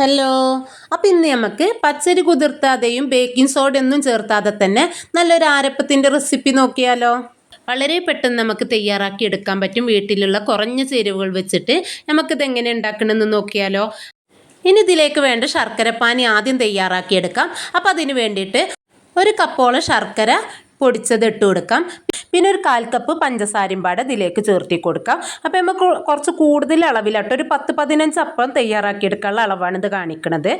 Hello. അപ്പം ഇന്ന് നമുക്ക് പച്ചരി കുതിർത്താതെയും ബേക്കിംഗ് സോഡ ഒന്നും ചേർത്താതെ തന്നെ നല്ലൊരു ആരപ്പത്തിന്റെ റെസിപ്പി നോക്കിയാലോ. വളരെ പെട്ടെന്ന് നമുക്ക് തയ്യാറാക്കി എടുക്കാൻ പറ്റും. വീട്ടിലുള്ള കുറഞ്ഞ ചേരുവകൾ വെച്ചിട്ട് നമുക്കിത് എങ്ങനെ ഉണ്ടാക്കണമെന്ന് നോക്കിയാലോ. ഇനി ഇതിലേക്ക് വേണ്ട ശർക്കരപ്പാനി ആദ്യം തയ്യാറാക്കിയെടുക്കാം അപ്പോൾ അതിന് വേണ്ടിയിട്ട് ഒരു കപ്പോളം ശർക്കര പൊടിച്ചത് ഇട്ട് കൊടുക്കാം. പിന്നെ ഒരു കാൽ കപ്പ് പഞ്ചസാരയും പാടെ ഇതിലേക്ക് ചേർത്തി കൊടുക്കാം. അപ്പോൾ നമുക്ക് കുറച്ച് കൂടുതൽ അളവിലാട്ടോ ഒരു പത്ത് പതിനഞ്ച് അപ്പം തയ്യാറാക്കി എടുക്കാനുള്ള അളവാണ് ഇത് കാണിക്കുന്നത്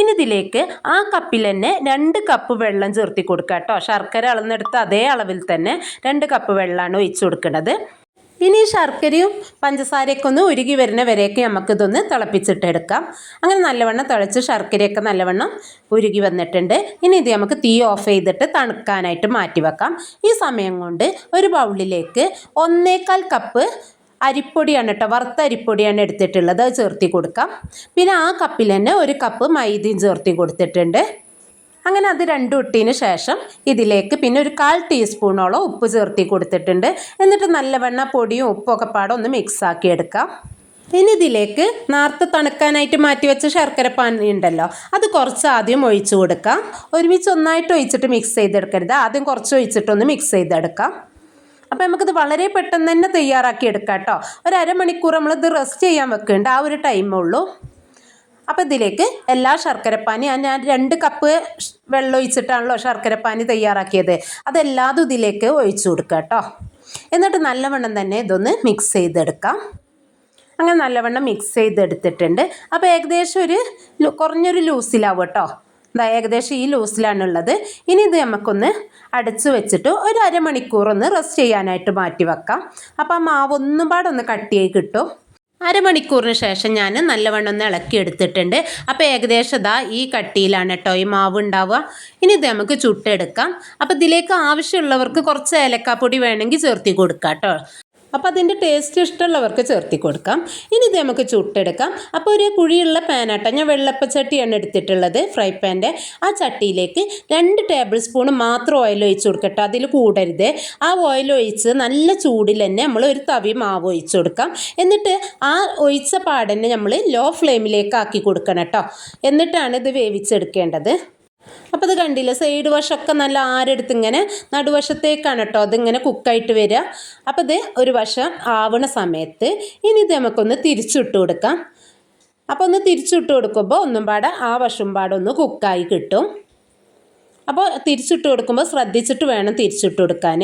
ഇനി ഇതിലേക്ക് ആ കപ്പിൽ തന്നെ രണ്ട് കപ്പ് വെള്ളം ചേർത്തി കൊടുക്കുക കേട്ടോ ശർക്കര അളന്നെടുത്ത് അതേ അളവിൽ തന്നെ രണ്ട് കപ്പ് വെള്ളമാണ് ഒഴിച്ചു കൊടുക്കുന്നത് ഇനി ശർക്കരയും പഞ്ചസാരയൊക്കെ ഒന്ന് ഉരുകി വരുന്ന വരെയൊക്കെ നമുക്കിതൊന്ന് തിളപ്പിച്ചിട്ടെടുക്കാം. അങ്ങനെ നല്ലവണ്ണം തിളച്ച് ശർക്കരയൊക്കെ നല്ലവണ്ണം ഉരുകി വന്നിട്ടുണ്ട്. ഇനി ഇത് നമുക്ക് തീ ഓഫ് ചെയ്തിട്ട് തണുക്കാനായിട്ട് മാറ്റി വെക്കാം. ഈ സമയം കൊണ്ട് ഒരു ബൗളിലേക്ക് ഒന്നേക്കാൽ കപ്പ് അരിപ്പൊടിയാണ് കേട്ടോ വറുത്ത അരിപ്പൊടിയാണ് എടുത്തിട്ടുള്ളത്. അത് ചേർത്തി കൊടുക്കാം. പിന്നെ ആ കപ്പിൽ തന്നെ ഒരു കപ്പ് മൈദയും ചേർത്തി കൊടുത്തിട്ടുണ്ട്. അങ്ങനെ അത് രണ്ടും ഇട്ടതിന് ശേഷം ഇതിലേക്ക് പിന്നെ ഒരു കാൽ ടീസ്പൂണോളം ഉപ്പ് ചേർത്തി കൊടുത്തിട്ടുണ്ട്. എന്നിട്ട് നല്ലവണ്ണം പൊടിയും ഉപ്പൊക്കെ പാടം ഒന്ന് മിക്സ് ആക്കി എടുക്കാം. ഇനി ഇതിലേക്ക് നേരത്തെ തണുക്കാനായിട്ട് മാറ്റി വെച്ച ശർക്കര പാനി ഉണ്ടല്ലോ അത് കുറച്ച് ആദ്യം ഒഴിച്ചു കൊടുക്കാം. ഒരുമിച്ച് ഒന്നായിട്ട് ഒഴിച്ചിട്ട് മിക്സ് ചെയ്തെടുക്കരുത്. ആദ്യം കുറച്ച് ഒഴിച്ചിട്ടൊന്ന് മിക്സ് ചെയ്തെടുക്കാം. അപ്പോൾ നമുക്കിത് വളരെ പെട്ടെന്ന് തന്നെ തയ്യാറാക്കി എടുക്കാം കേട്ടോ. ഒരു അരമണിക്കൂർ നമ്മളിത് റെസ്റ്റ് ചെയ്യാൻ വെക്കുന്നുണ്ട് ആ ഒരു ടൈമേ ഉള്ളൂ. അപ്പോൾ ഇതിലേക്ക് എല്ലാ ശർക്കരപ്പാനി ഞാൻ രണ്ട് കപ്പ് വെള്ളം ഒഴിച്ചിട്ടാണല്ലോ ശർക്കരപ്പാനി തയ്യാറാക്കിയത്. അതെല്ലാതും ഇതിലേക്ക് ഒഴിച്ചു കൊടുക്കുക കേട്ടോ. എന്നിട്ട് നല്ലവണ്ണം തന്നെ ഇതൊന്ന് മിക്സ് ചെയ്തെടുക്കാം. അങ്ങനെ നല്ലവണ്ണം മിക്സ് ചെയ്തെടുത്തിട്ടുണ്ട്. അപ്പോൾ ഏകദേശം ഒരു കുറഞ്ഞൊരു ലൂസിലാവും കേട്ടോ. എന്താ ഏകദേശം ഈ ലൂസിലാണുള്ളത്. ഇനി ഇത് നമുക്കൊന്ന് അടച്ച് വെച്ചിട്ട് ഒരു അരമണിക്കൂർ ഒന്ന് റെസ്റ്റ് ചെയ്യാനായിട്ട് മാറ്റി വെക്കാം. അപ്പോൾ ആ മാവ് ഒന്നും പാടൊന്ന് കട്ടിയായി കിട്ടും. അരമണിക്കൂറിന് ശേഷം ഞാൻ നല്ലവണ്ണം ഒന്ന് ഇളക്കി എടുത്തിട്ടുണ്ട്. അപ്പോൾ ഏകദേശം ഇതാ ഈ കട്ടിയിലാണ് കേട്ടോ ഈ മാവ് ഉണ്ടാവുക. ഇനി ഇത് നമുക്ക് ചുട്ടെടുക്കാം. അപ്പോൾ ഇതിലേക്ക് ആവശ്യമുള്ളവർക്ക് കുറച്ച് ഏലക്കാപ്പൊടി വേണമെങ്കിൽ ചേർത്തി കൊടുക്കാം കേട്ടോ അപ്പോൾ അതിന്റെ ടേസ്റ്റ് ഇഷ്ടമുള്ളവർക്ക് ചേർത്തി കൊടുക്കാം. ഇനി ഇത് നമുക്ക് ചുട്ടെടുക്കാം. അപ്പോൾ ഒരു കുഴിയുള്ള പാനാട്ട ഞാൻ വെള്ളപ്പച്ചട്ടിയാണ് എടുത്തിട്ടുള്ളത് ഫ്രൈ പാന്റെ ആ ചട്ടിയിലേക്ക് രണ്ട് ടേബിൾ സ്പൂൺ മാത്രം ഓയിൽ ഒഴിച്ച് കൊടുക്കട്ടെ. അതിൽ കൂടരുത്. ആ ഓയിൽ ഒഴിച്ച് നല്ല ചൂടിൽ തന്നെ നമ്മൾ ഒരു തവി മാവ് ഒഴിച്ച് കൊടുക്കാം. എന്നിട്ട് ആ ഒഴിച്ച പാടന്നെ നമ്മൾ ലോ ഫ്ലെയിമിലേക്ക് ആക്കി കൊടുക്കണം കേട്ടോ. എന്നിട്ടാണ് ഇത് വേവിച്ചെടുക്കേണ്ടത്. അപ്പോൾ അത് കണ്ടില്ല? സൈഡ് വശമൊക്കെ നല്ല ആരെടുത്ത് ഇങ്ങനെ നടുവശത്തേക്കാണ് കേട്ടോ അതിങ്ങനെ കുക്കായിട്ട് വരിക അപ്പോൾ ഇത് ഒരു വശം ആവണ സമയത്ത് ഇനി ഇത് നമുക്കൊന്ന് തിരിച്ചിട്ട് കൊടുക്കാം. അപ്പോൾ ഒന്ന് തിരിച്ചിട്ട് കൊടുക്കുമ്പോൾ ഒന്നും പാടെ ആ വശം പാടെ ഒന്ന് കുക്കായി കിട്ടും. അപ്പോൾ തിരിച്ചിട്ട് കൊടുക്കുമ്പോൾ ശ്രദ്ധിച്ചിട്ട് വേണം തിരിച്ചിട്ട് കൊടുക്കാൻ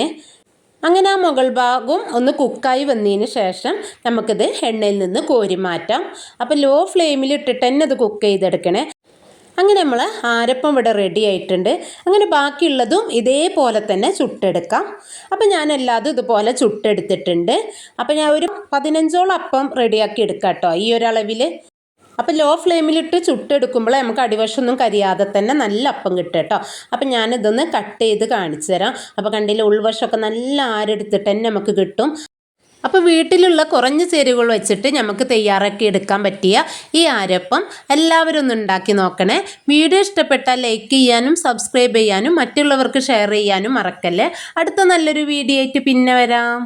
അങ്ങനെ ആ മുകൾ ഭാഗവും ഒന്ന് കുക്കായി വന്നതിന് ശേഷം നമുക്കിത് എണ്ണയിൽ നിന്ന് കോരി മാറ്റാം. അപ്പോൾ ലോ ഫ്ലെയിമിൽ ഇട്ടിട്ട് തന്നെ അത് കുക്ക് ചെയ്തെടുക്കണേ. അങ്ങനെ നമ്മൾ ആരപ്പം ഇവിടെ റെഡി ആയിട്ടുണ്ട്. അങ്ങനെ ബാക്കിയുള്ളതും ഇതേപോലെ തന്നെ ചുട്ടെടുക്കാം. അപ്പം ഞാൻ എല്ലാതും ഇതുപോലെ ചുട്ടെടുത്തിട്ടുണ്ട്. അപ്പം ഞാൻ ഒരു പതിനഞ്ചോളം അപ്പം റെഡിയാക്കി എടുക്കാം കേട്ടോ ഈ ഒരളവിൽ. അപ്പോൾ ലോ ഫ്ലെയിമിലിട്ട് ചുട്ടെടുക്കുമ്പോൾ നമുക്ക് അടിവശമൊന്നും കരിയാതെ തന്നെ നല്ല അപ്പം കിട്ടും കേട്ടോ. അപ്പം ഞാനിതൊന്ന് കട്ട് ചെയ്ത് കാണിച്ചു തരാം അപ്പോൾ കണ്ടില്ല ഉൾവശമൊക്കെ നല്ല ആരെടുത്തിട്ട് തന്നെ നമുക്ക് കിട്ടും. അപ്പോൾ വീട്ടിലുള്ള കുറഞ്ഞ ചേരുവകൾ വെച്ചിട്ട് നമുക്ക് തയ്യാറാക്കി എടുക്കാൻ പറ്റിയ ഈ ആരപ്പം എല്ലാവരും ഒന്ന് ഉണ്ടാക്കി നോക്കണേ. വീഡിയോ ഇഷ്ടപ്പെട്ടാൽ ലൈക്ക് ചെയ്യാനും സബ്സ്ക്രൈബ് ചെയ്യാനും മറ്റുള്ളവർക്ക് ഷെയർ ചെയ്യാനും മറക്കല്ലേ. അടുത്ത നല്ലൊരു വീഡിയോ ആയിട്ട് പിന്നെ വരാം.